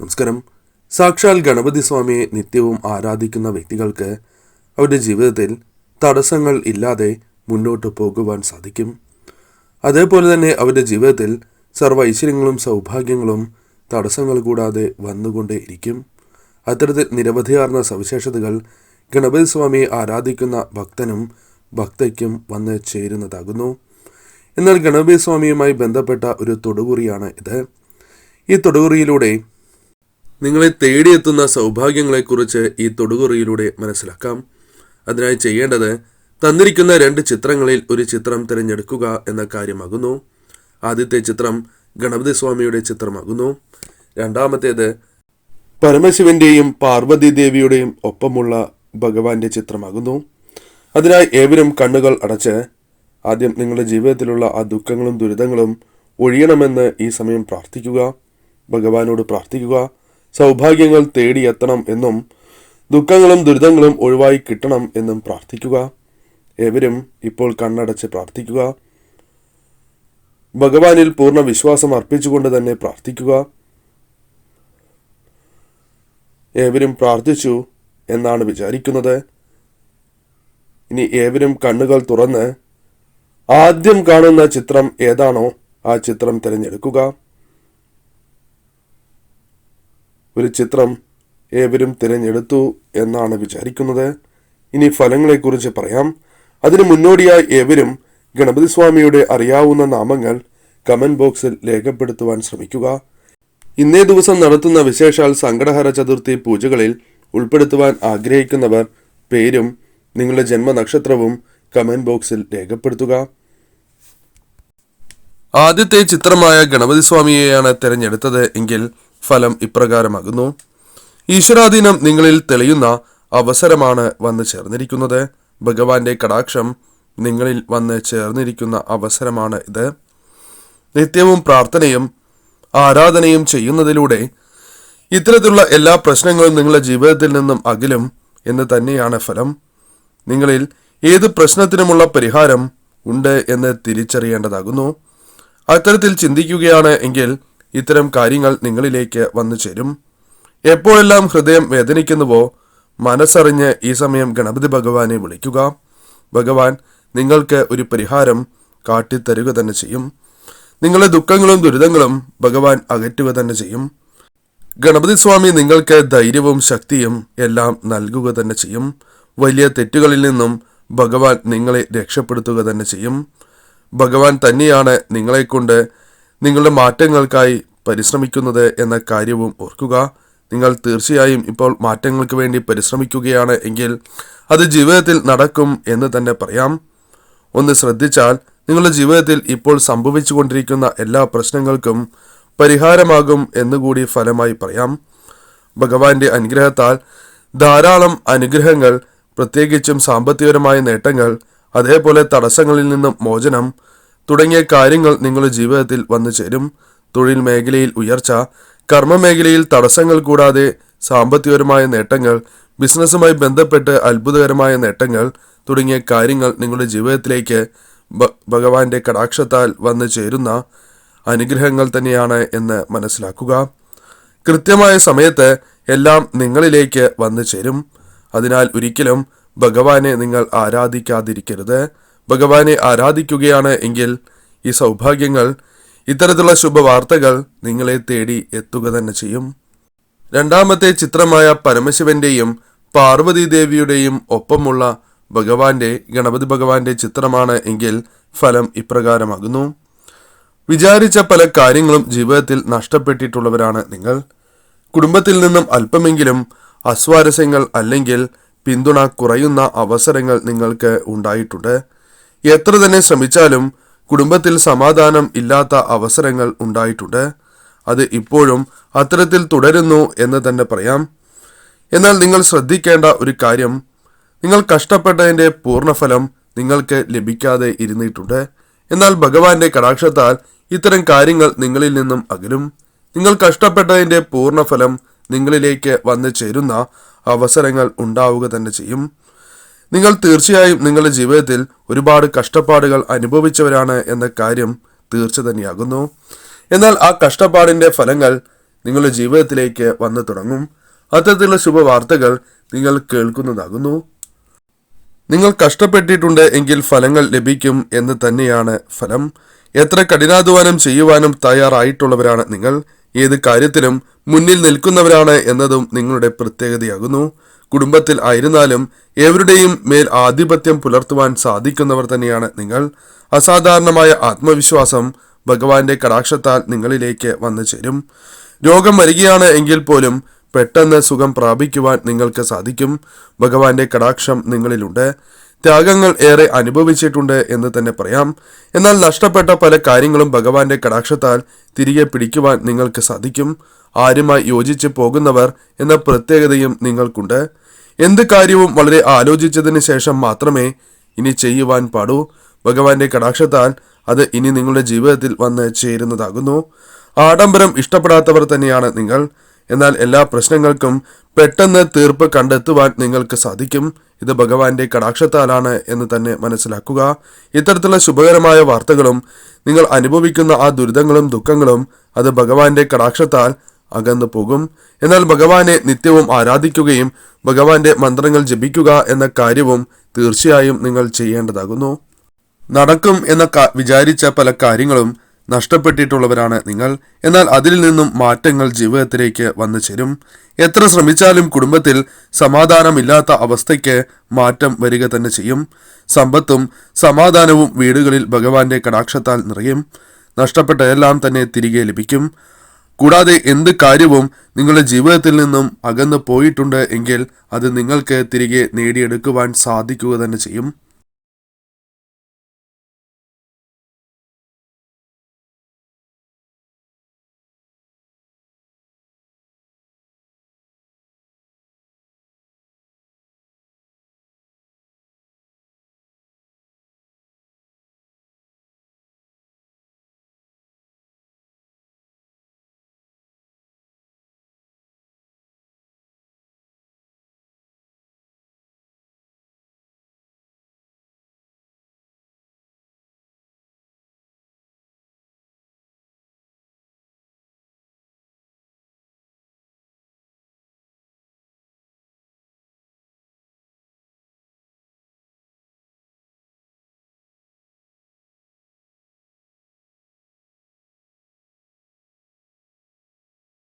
നമസ്കാരം. സാക്ഷാൽ ഗണപതി സ്വാമിയെ നിത്യവും ആരാധിക്കുന്ന വ്യക്തികൾക്ക് അവരുടെ ജീവിതത്തിൽ തടസ്സങ്ങൾ ഇല്ലാതെ മുന്നോട്ട് പോകുവാൻ സാധിക്കും. അതേപോലെ തന്നെ അവരുടെ ജീവിതത്തിൽ സർവ ഐശ്വര്യങ്ങളും സൗഭാഗ്യങ്ങളും തടസ്സങ്ങൾ കൂടാതെ വന്നുകൊണ്ടേ ഇരിക്കും. അത്തരത്തിൽ നിരവധിയാർന്ന സവിശേഷതകൾ ഗണപതി സ്വാമിയെ ആരാധിക്കുന്ന ഭക്തനും ഭക്തയ്ക്കും വന്ന് ചേരുന്നതാകുന്നു. എന്നാൽ ഗണപതി സ്വാമിയുമായി ബന്ധപ്പെട്ട ഒരു തൊടുകുറിയാണ് ഇത്. ഈ തൊടുകുറിയിലൂടെ നിങ്ങളെ തേടിയെത്തുന്ന സൗഭാഗ്യങ്ങളെക്കുറിച്ച് ഈ തൊടുകുറിയിലൂടെ മനസ്സിലാക്കാം. അതിനായി ചെയ്യേണ്ടത് തന്നിരിക്കുന്ന രണ്ട് ചിത്രങ്ങളിൽ ഒരു ചിത്രം തിരഞ്ഞെടുക്കുക എന്ന കാര്യമാകുന്നു. ആദ്യത്തെ ചിത്രം ഗണപതി സ്വാമിയുടെ ചിത്രമാകുന്നു. രണ്ടാമത്തേത് പരമശിവന്റെയും പാർവതി ദേവിയുടെയും ഒപ്പമുള്ള ഭഗവാന്റെ ചിത്രമാകുന്നു. അതിനായി ഏവരും കണ്ണുകൾ അടച്ച് ആദ്യം നിങ്ങളുടെ ജീവിതത്തിലുള്ള ആ ദുഃഖങ്ങളും ദുരിതങ്ങളും ഒഴിയണമെന്ന് ഈ സമയം പ്രാർത്ഥിക്കുക. ഭഗവാനോട് പ്രാർത്ഥിക്കുക. സൗഭാഗ്യങ്ങൾ തേടിയെത്തണം എന്നും ദുഃഖങ്ങളും ദുരിതങ്ങളും ഒഴിവായി കിട്ടണം എന്നും പ്രാർത്ഥിക്കുക. എവരും ഇപ്പോൾ കണ്ണടച്ച് പ്രാർത്ഥിക്കുക. ഭഗവാനിൽ പൂർണ വിശ്വാസം അർപ്പിച്ചുകൊണ്ട് തന്നെ പ്രാർത്ഥിക്കുക. ഏവരും പ്രാർത്ഥിച്ചു എന്നാണ് വിചാരിക്കുന്നത്. ഇനി ഏവരും കണ്ണുകൾ തുറന്ന് ആദ്യം കാണുന്ന ചിത്രം ഏതാണോ ആ ചിത്രം തിരഞ്ഞെടുക്കുക. ഒരു ചിത്രം ഏവരും തിരഞ്ഞെടുത്തു എന്നാണ് വിചാരിക്കുന്നത്. ഇനി ഫലങ്ങളെക്കുറിച്ച് പറയാം. അതിനു മുന്നോടിയായി ഏവരും ഗണപതി സ്വാമിയുടെ അറിയാവുന്ന നാമങ്ങൾ കമന്റ് ബോക്സിൽ രേഖപ്പെടുത്തുവാൻ ശ്രമിക്കുക. ഇന്നേ ദിവസം നടത്തുന്ന വിശേഷാൽ സങ്കടഹര ചതുർത്ഥി പൂജകളിൽ ഉൾപ്പെടുത്തുവാൻ ആഗ്രഹിക്കുന്നവർ പേരും നിങ്ങളുടെ ജന്മനക്ഷത്രവും കമന്റ് ബോക്സിൽ രേഖപ്പെടുത്തുക. ആദ്യത്തെ ചിത്രമായ ഗണപതി സ്വാമിയെയാണ് തിരഞ്ഞെടുത്തത് എങ്കിൽ ഫലം ഇപ്രകാരമാകുന്നു. ഈശ്വരാധീനം നിങ്ങളിൽ തെളിയുന്ന അവസരമാണ് വന്നു ചേർന്നിരിക്കുന്നത്. ഭഗവാന്റെ കടാക്ഷം നിങ്ങളിൽ വന്ന് ചേർന്നിരിക്കുന്ന അവസരമാണ് ഇത്. നിത്യവും പ്രാർത്ഥനയും ആരാധനയും ചെയ്യുന്നതിലൂടെ ഇത്തരത്തിലുള്ള എല്ലാ പ്രശ്നങ്ങളും നിങ്ങളുടെ ജീവിതത്തിൽ നിന്നും അകലും എന്ന് തന്നെയാണ് ഫലം. നിങ്ങളിൽ ഏത് പ്രശ്നത്തിനുമുള്ള പരിഹാരം ഉണ്ട് എന്ന് തിരിച്ചറിയേണ്ടതാകുന്നു. അത്തരത്തിൽ ചിന്തിക്കുകയാണ് എങ്കിൽ ഇത്തരം കാര്യങ്ങൾ നിങ്ങളിലേക്ക് വന്നു ചേരും. എപ്പോഴെല്ലാം ഹൃദയം വേദനിക്കുന്നുവോ മനസ്സറിഞ്ഞ് ഈ സമയം ഗണപതി ഭഗവാനെ വിളിക്കുക. ഭഗവാൻ നിങ്ങൾക്ക് ഒരു പരിഹാരം കാട്ടിത്തരുക തന്നെ ചെയ്യും. നിങ്ങളുടെ ദുഃഖങ്ങളും ദുരിതങ്ങളും ഭഗവാൻ അകറ്റുക തന്നെ ചെയ്യും. ഗണപതി സ്വാമി നിങ്ങൾക്ക് ധൈര്യവും ശക്തിയും എല്ലാം നൽകുക തന്നെ ചെയ്യും. വലിയ തെറ്റുകളിൽ നിന്നും ഭഗവാൻ നിങ്ങളെ രക്ഷപ്പെടുത്തുക തന്നെ ചെയ്യും. ഭഗവാൻ തന്നെയാണ് നിങ്ങളെക്കൊണ്ട് നിങ്ങളുടെ മാറ്റങ്ങൾക്കായി പരിശ്രമിക്കുന്നത് എന്ന കാര്യവും ഓർക്കുക. നിങ്ങൾ തീർച്ചയായും ഇപ്പോൾ മാറ്റങ്ങൾക്ക് വേണ്ടി പരിശ്രമിക്കുകയാണ് എങ്കിൽ അത് ജീവിതത്തിൽ നടക്കും എന്ന് തന്നെ പറയാം. ഒന്ന് ശ്രദ്ധിച്ചാൽ നിങ്ങളുടെ ജീവിതത്തിൽ ഇപ്പോൾ സംഭവിച്ചുകൊണ്ടിരിക്കുന്ന എല്ലാ പ്രശ്നങ്ങൾക്കും പരിഹാരമാകും എന്നുകൂടി ഫലമായി പറയാം. ഭഗവാന്റെ അനുഗ്രഹത്താൽ ധാരാളം അനുഗ്രഹങ്ങൾ പ്രത്യേകിച്ചും സാമ്പത്തികപരമായ നേട്ടങ്ങൾ അതേപോലെ തടസ്സങ്ങളിൽ നിന്നും മോചനം തുടങ്ങിയ കാര്യങ്ങൾ നിങ്ങളുടെ ജീവിതത്തിൽ വന്നു ചേരും. തൊഴിൽ മേഖലയിൽ ഉയർച്ച കർമ്മ മേഖലയിൽ തടസ്സങ്ങൾ കൂടാതെ സാമ്പത്തികപരമായ നേട്ടങ്ങൾ ബിസിനസ്സുമായി ബന്ധപ്പെട്ട് അത്ഭുതകരമായ നേട്ടങ്ങൾ തുടങ്ങിയ കാര്യങ്ങൾ നിങ്ങളുടെ ജീവിതത്തിലേക്ക് ഭഗവാന്റെ കടാക്ഷത്താൽ വന്നു ചേരുന്ന അനുഗ്രഹങ്ങൾ തന്നെയാണ് എന്ന് മനസ്സിലാക്കുക. കൃത്യമായ സമയത്ത് എല്ലാം നിങ്ങളിലേക്ക് വന്നു ചേരും. അതിനാൽ ഒരിക്കലും ഭഗവാനെ നിങ്ങൾ ആരാധിക്കാതിരിക്കരുത്. ഭഗവാനെ ആരാധിക്കുകയാണ് എങ്കിൽ ഈ സൗഭാഗ്യങ്ങൾ ഇത്തരത്തിലുള്ള ശുഭവാർത്തകൾ നിങ്ങളെ തേടി എത്തുക തന്നെ ചെയ്യും. രണ്ടാമത്തെ ചിത്രമായ പരമശിവന്റെയും പാർവതി ദേവിയുടെയും ഒപ്പമുള്ള ഭഗവാന്റെ ഗണപതി ഭഗവാന്റെ ചിത്രമാണ് എങ്കിൽ ഫലം ഇപ്രകാരമാകുന്നു. വിചാരിച്ച പല കാര്യങ്ങളും ജീവിതത്തിൽ നഷ്ടപ്പെട്ടിട്ടുള്ളവരാണ് നിങ്ങൾ. കുടുംബത്തിൽ നിന്നും അല്പമെങ്കിലും അസ്വാരസ്യങ്ങൾ അല്ലെങ്കിൽ പിന്തുണ കുറയുന്ന അവസരങ്ങൾ നിങ്ങൾക്ക് ഉണ്ടായിട്ടുണ്ട്. എത്ര തന്നെ ശ്രമിച്ചാലും കുടുംബത്തിൽ സമാധാനം ഇല്ലാത്ത അവസരങ്ങൾ ഉണ്ടായിട്ടുണ്ട്. അത് ഇപ്പോഴും അത്തരത്തിൽ തുടരുന്നു എന്ന് തന്നെ പറയാം. എന്നാൽ നിങ്ങൾ ശ്രദ്ധിക്കേണ്ട ഒരു കാര്യം നിങ്ങൾ കഷ്ടപ്പെട്ടതിന്റെ പൂർണഫലം നിങ്ങൾക്ക് ലഭിക്കാതെ ഇരുന്നിട്ടുണ്ട്. എന്നാൽ ഭഗവാന്റെ കടാക്ഷത്താൽ ഇത്തരം കാര്യങ്ങൾ നിങ്ങളിൽ നിന്നും അകലും. നിങ്ങൾ കഷ്ടപ്പെട്ടതിന്റെ പൂർണഫലം നിങ്ങളിലേക്ക് വന്നു ചേരുന്ന അവസരങ്ങൾ ഉണ്ടാവുക തന്നെ ചെയ്യും. നിങ്ങൾ തീർച്ചയായും നിങ്ങളുടെ ജീവിതത്തിൽ ഒരുപാട് കഷ്ടപ്പാടുകൾ അനുഭവിച്ചവരാണ് എന്ന കാര്യം തീർച്ച തന്നെയാകുന്നു. എന്നാൽ ആ കഷ്ടപ്പാടിന്റെ ഫലങ്ങൾ നിങ്ങളുടെ ജീവിതത്തിലേക്ക് വന്നു തുടങ്ങും. അത്തരത്തിലുള്ള ശുഭവാർത്തകൾ നിങ്ങൾ കേൾക്കുന്നതാകുന്നു. നിങ്ങൾ കഷ്ടപ്പെട്ടിട്ടുണ്ട് എങ്കിൽ ഫലങ്ങൾ ലഭിക്കും എന്ന് തന്നെയാണ് ഫലം. എത്ര കഠിനാധ്വാനം ചെയ്യുവാനും തയ്യാറായിട്ടുള്ളവരാണ് നിങ്ങൾ. ഏത് കാര്യത്തിലും മുന്നിൽ നിൽക്കുന്നവരാണ് എന്നതും നിങ്ങളുടെ പ്രത്യേകതയാകുന്നു. കുടുംബത്തിൽ ആയിരുന്നാലും ഏവരുടെയും മേൽ ആധിപത്യം പുലർത്തുവാൻ സാധിക്കുന്നവർ തന്നെയാണ് നിങ്ങൾ. അസാധാരണമായ ആത്മവിശ്വാസം ഭഗവാന്റെ കടാക്ഷത്താൽ നിങ്ങളിലേക്ക് വന്നു ചേരും. രോഗം വരികയാണ് എങ്കിൽ പോലും പെട്ടെന്ന് സുഖം പ്രാപിക്കുവാൻ നിങ്ങൾക്ക് സാധിക്കും. ഭഗവാന്റെ കടാക്ഷം നിങ്ങളിലുണ്ട്. ത്യാഗങ്ങൾ ഏറെ അനുഭവിച്ചിട്ടുണ്ട് എന്ന് തന്നെ പറയാം. എന്നാൽ നഷ്ടപ്പെട്ട പല കാര്യങ്ങളും ഭഗവാന്റെ കടാക്ഷത്താൽ തിരികെ പിടിക്കുവാൻ നിങ്ങൾക്ക് സാധിക്കും. ആരുമായി യോജിച്ച് പോകുന്നവർ എന്ന പ്രത്യേകതയും നിങ്ങൾക്കുണ്ട്. എന്ത് കാര്യവും വളരെ ആലോചിച്ചതിന് ശേഷം മാത്രമേ ഇനി ചെയ്യുവാൻ പാടൂ. ഭഗവാന്റെ കടാക്ഷത്താൽ അത് ഇനി നിങ്ങളുടെ ജീവിതത്തിൽ വന്ന് ചേരുന്നതാകുന്നു. ആഡംബരം ഇഷ്ടപ്പെടാത്തവർ തന്നെയാണ് നിങ്ങൾ. എന്നാൽ എല്ലാ പ്രശ്നങ്ങൾക്കും പെട്ടെന്ന് തീർപ്പ് കണ്ടെത്തുവാൻ നിങ്ങൾക്ക് സാധിക്കും. ഇത് ഭഗവാന്റെ കടാക്ഷത്താലാണ് എന്ന് തന്നെ മനസ്സിലാക്കുക. ഇത്തരത്തിലുള്ള ശുഭകരമായ വാർത്തകളും നിങ്ങൾ അനുഭവിക്കുന്ന ആ ദുരിതങ്ങളും ദുഃഖങ്ങളും അത് ഭഗവാന്റെ കടാക്ഷത്താൽ അകന്നു പോകും. എന്നാൽ ഭഗവാനെ നിത്യവും ആരാധിക്കുകയും ഭഗവാന്റെ മന്ത്രങ്ങൾ ജപിക്കുക എന്ന കാര്യവും തീർച്ചയായും നിങ്ങൾ ചെയ്യേണ്ടതാകുന്നു. നടക്കും എന്ന വിചാരിച്ച പല കാര്യങ്ങളും നഷ്ടപ്പെട്ടിട്ടുള്ളവരാണ് നിങ്ങൾ. എന്നാൽ അതിൽ നിന്നും മാറ്റങ്ങൾ ജീവിതത്തിലേക്ക് വന്നു ചേരും. എത്ര ശ്രമിച്ചാലും കുടുംബത്തിൽ സമാധാനമില്ലാത്ത അവസ്ഥയ്ക്ക് മാറ്റം വരിക തന്നെ ചെയ്യും. സമ്പത്തും സമാധാനവും വീടുകളിൽ ഭഗവാന്റെ കടാക്ഷത്താൽ നിറയും. നഷ്ടപ്പെട്ട എല്ലാം തന്നെ തിരികെ ലഭിക്കും. കൂടാതെ എന്ത് കാര്യവും നിങ്ങളുടെ ജീവിതത്തിൽ നിന്നും അകന്നു പോയിട്ടുണ്ട് എങ്കിൽ അത് നിങ്ങൾക്ക് തിരികെ നേടിയെടുക്കുവാൻ സാധിക്കുക തന്നെ ചെയ്യും.